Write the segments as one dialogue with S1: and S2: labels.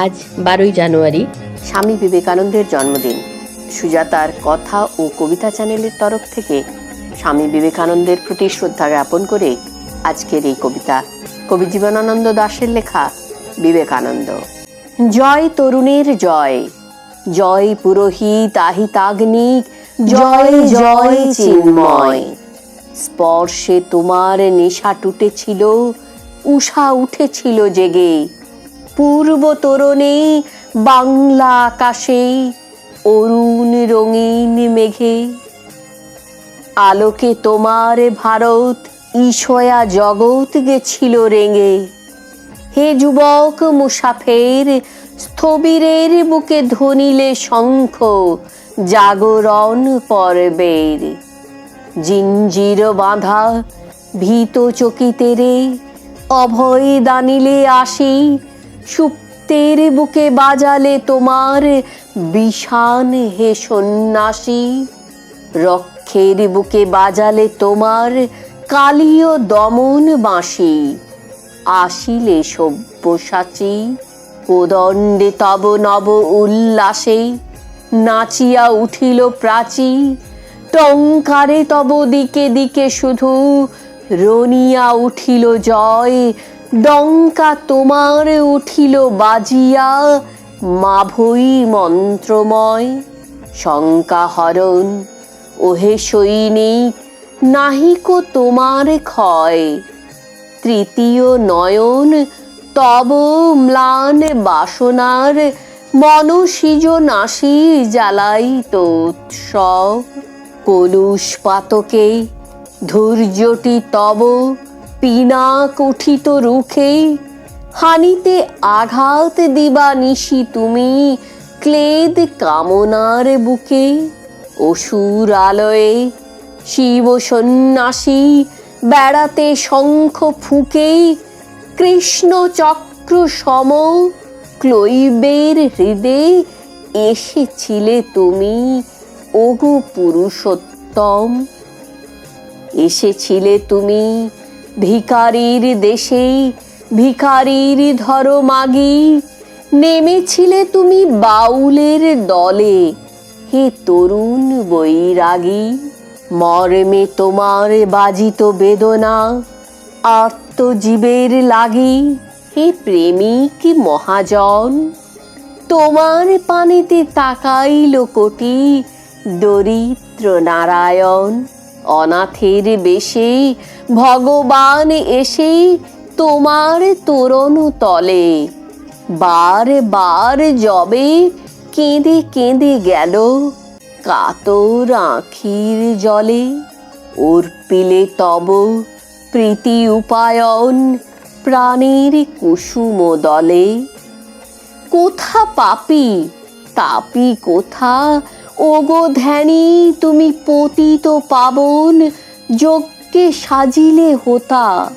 S1: আজ বারোই জানুয়ারি।
S2: স্বামী বিবেকানন্দের জন্মদিন। সুজাতার কথা ও কবিতা চ্যানেলের তরফ থেকে স্বামী বিবেকানন্দের প্রতি শ্রদ্ধা জ্ঞাপন করে আজকের এই কবিতা। কবি জীবনানন্দ দাশের লেখা বিবেকানন্দ। জয় তরুণের জয় জয় পুরোহিত আহিতাগ্নিক জয় জয় চিন্ময়। স্পর্শে তোমার নেশা টুটেছিল, উষা উঠেছিল জেগে। পূর্ব তোরণে বাংলা আকাশে, অরুণ রঙিন মেঘে। আলোকে তোমার ভারত ঈশয়া জগৎ গেছিল রেঙে। হে যুবক মুসাফের, স্থবিরের বুকে ধ্বনিলে শঙ্খ, জাগরণ পর্বের। জিঞ্জির বাঁধা ভীত চকিতেরে অভয় দানিলে আসি সুপ্তের বুকে বাজালে তোমার বিষান হে সন্ন্যাসী। রক্ষের বুকে বাজালে তোমার কালীয় দমন বাঁশি। আসিলে সব্যসাচী কোদণ্ডে তব নব উল্লাসে। নাচিয়া উঠিল প্রাচী, টঙ্কারে তব দিকে দিকে শুধু রনিয়া উঠিল জয়। ডঙ্কা তোমার উঠিল বাজিয়া, মাভই মন্ত্রময়। শঙ্কা হরণ, ওহে সৈনিক নাহিকো তোমার ক্ষয়? তৃতীয় নয়ন, তব ম্লান বাসনার মনসিজ নাসি জ্বালাই তো উৎসব। কলুষ পাতকে, ধৈর্যটি তব পিনাক উঠিত রুখে হানিতে আঘাত দিবা নিশি তুমি, ক্লেদ কামনার বুকে। অসুর আলয়ে শিব সন্ন্যাসী বেড়াতে শঙ্খ ফুকে কৃষ্ণ চক্র সম ক্লৈবের হৃদে এসেছিলে তুমি ওগো পুরুষোত্তম। এসেছিলে তুমি ভিকারির দেশে ভিকারির ধর মাগি। নেমেছিলে তুমি বাউলের দলে, হে তরুণ বৈরাগী। মর্মে তোমার বাজিত বেদনা, আত্মজীবের লাগি। হে প্রেমিক মহাজন, তোমার পানিতে তাকাইল কোটি দরিদ্র নারায়ণ। অনাথের বেশে ভগবান এসে তোমার তোরণ তলে। বার বার জবে কেঁদে কেঁদে গেল কাতর আখির জলে। অর্পিলে তব প্রীতি উপায়ন প্রাণের কুসুম দলে। কোথা পাপি, তাপি কোথা ওগো ধ্যানী, তুমি পতিত পাবন, যজ্ঞে সাজিলে হোতা।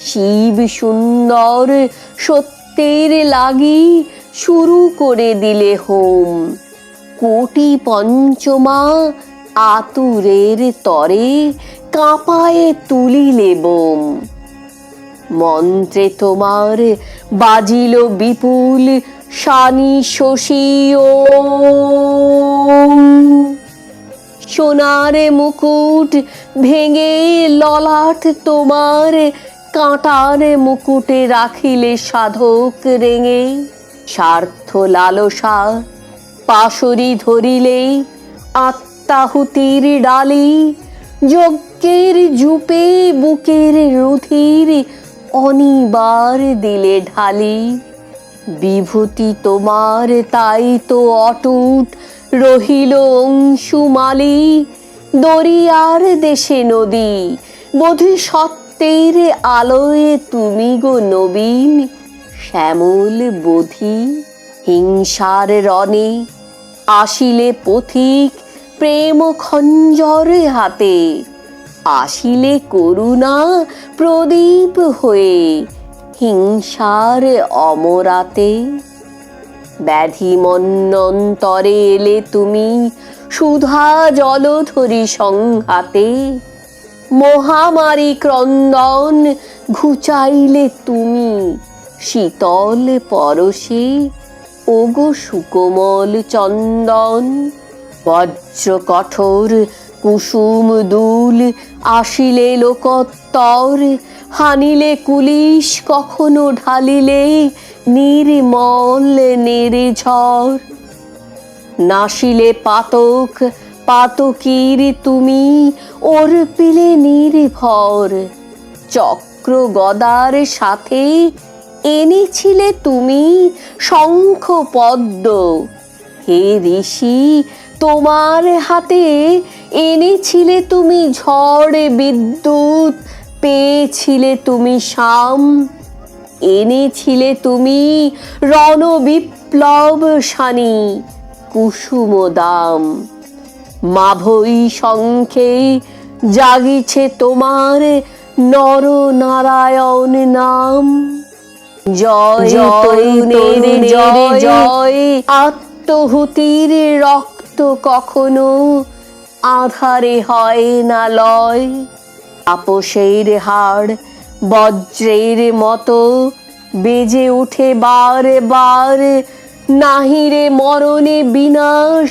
S2: শিব সুন্দর সত্যের লাগি শুরু করে দিলে হোম। কোটি পঞ্চমা আতুরের তরে কাঁপায়ে তুলিলে বোম। মন্ত্রে তোমার বাজিল বিপুল শানি, শশী সোনার মুকুট ভেঙে ললাট তোমার, কাঁটার মুকুটে রাখিলে সাধক রেঙে। স্বার্থ লালসা পাশরি ধরিলে আত্মাহুতির ডালি, যজ্ঞের জুপে বুকের রুধির অনিবার দিলে ঢালি। বিভূতি তোমার, তাই তো অটুট রহিল অংশুমালি দরিয়ার দেশে নদী বোধি সত্যের আলোয় তুমি গো নবীন। শ্যামল বোধি হিংসার রণে আসিলে পথিক প্রেম খঞ্জর হাতে। আসিলে করুণা প্রদীপ হয়ে হিংসার অমরাতে। ব্যাধি মন্নন্তরে এলে তুমি সুধা জলধরি সংঘাতে। মহামারী ক্রন্দন ঘুচাইলে তুমি শীতল পরশে। ওগো সুকোমল চন্দন বজ্র কঠোর কুসুম দুল, আসিলে লোকোত্তর। হানিলে কুলিশ, কখনো ঢালিলে নির্মল নির্ঝর। নাসিলে পাতক, পাতকীর তুমি, অর্পিলে নির্ভর। চক্র গদার সাথে এনেছিলে তুমি, শঙ্খ পদ্ম। হে ঋষি, তোমার হাতে এনেছিলে তুমি ঝড়, বিদ্যুৎ পেয়েছিলে তুমি শাম এনেছিলে তুমি রণ বিপ্লব শানি কুসুম দাম। মাভই শঙ্খে জাগিছে তোমার নর নারায়ণ নাম। জয় তরুণের জয় জয়। আত্মহুতির রক্ত কখনো আধারে হয় না লয়। আপসের হাড় বজ্রের মতো বেজে উঠে বার বার নাহিরে মরণে বিনাশ,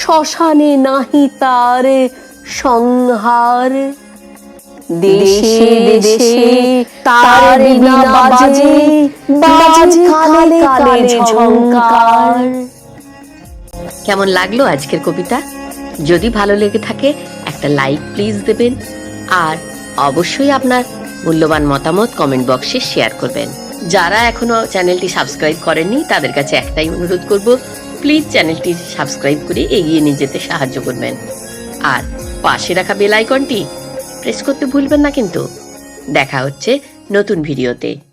S2: শ্মশানে নাহি তার সংহার। দেশে দেশে তার বাজে বাজে কালে ঝংকার।
S1: কেমন লাগল আজকের কবিতা? যদি ভালো লেগে থাকে, একটা লাইক প্লিজ দেবেন, আর অবশ্যই আপনার মূল্যবান মতামত কমেন্ট বক্সে শেয়ার করবেন। যারা এখনও চ্যানেলটি সাবস্ক্রাইব করেননি, তাদের কাছে একটাই অনুরোধ করব প্লিজ চ্যানেলটি সাবস্ক্রাইব করে এগিয়ে নিয়ে যেতে সাহায্য করবেন। আর পাশে রাখা বেল আইকনটি প্রেস করতে ভুলবেন না কিন্তু। দেখা হচ্ছে নতুন ভিডিওতে